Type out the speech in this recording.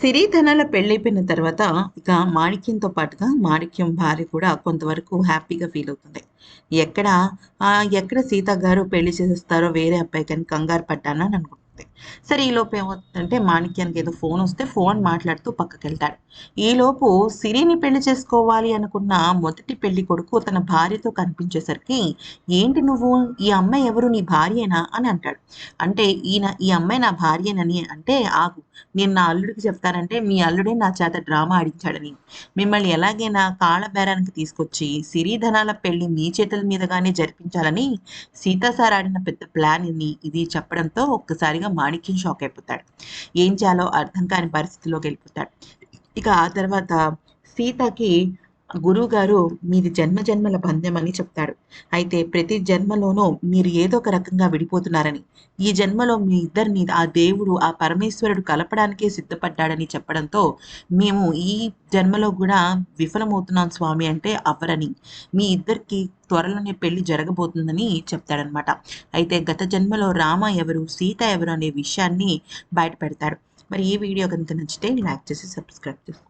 సిరిధనాల పెళ్ళైపోయిన తర్వాత ఇక మాణిక్యంతో పాటుగా మాణిక్యం భార్య కూడా కొంతవరకు హ్యాపీగా ఫీల్ అవుతుంది. ఎక్కడ ఎక్కడ సీత గారు పెళ్ళి చేసేస్తారో వేరే అబ్బాయి కానీ కంగారు పడ్డానని వస్తాయి. సరే ఈ లోపు ఏమవుతుందంటే మాణిక్యానికి ఏదో ఫోన్ వస్తే ఫోన్ మాట్లాడుతూ పక్కకి వెళ్తాడు ఈలోపు సిరిని పెళ్ళి చేసుకోవాలి అనుకున్న మొదటి పెళ్ళి కొడుకు తన భార్యతో కనిపించేసరికి ఏంటి నువ్వు? ఈ అమ్మాయి ఎవరు? నీ భార్యేనా? అని అంటాడు. అంటే ఈయన ఈ అమ్మాయి నా భార్యేనని అంటే ఆగు. నేను నా అల్లుడికి చెప్తానంటే మీ అల్లుడే నా చేత డ్రామా ఆడించాడని. మిమ్మల్ని ఎలాగైనా కాళ్ళబేరానికి తీసుకొచ్చి సిరిధనాల పెళ్ళి మీ చేతుల మీదగానే జరిపించాలని సీతా సార్ ఆడిన పెద్ద ప్లాన్ ఇది చెప్పడంతో ఒక్కసారిగా మాణిక్యం షాక్ అయిపోతాడు. ఏం చేయాలో అర్థం కాని పరిస్థితిలోకి వెళ్ళిపోతాడు. ఇక ఆ తర్వాత సీతకి గురువు గారు మీది జన్మ జన్మల బంధం అని చెప్తాడు. అయితే ప్రతి జన్మలోనూ మీరు ఏదో ఒక రకంగా విడిపోతున్నారని ఈ జన్మలో మీ ఇద్దరిని ఆ దేవుడు ఆ పరమేశ్వరుడు కలపడానికే సిద్ధపడ్డాడని చెప్పడంతో మేము ఈ జన్మలో కూడా విఫలమవుతున్నాం స్వామి అంటే అవ్వరని మీ ఇద్దరికి త్వరలోనే పెళ్ళి జరగబోతుందని చెప్తాడనమాట. అయితే గత జన్మలో రామ ఎవరు సీత ఎవరు అనే విషయాన్ని బయటపెడతాడు. మరి ఈ వీడియో కనుక నచ్చితే లైక్ చేసి సబ్స్క్రైబ్ చేసుకోండి.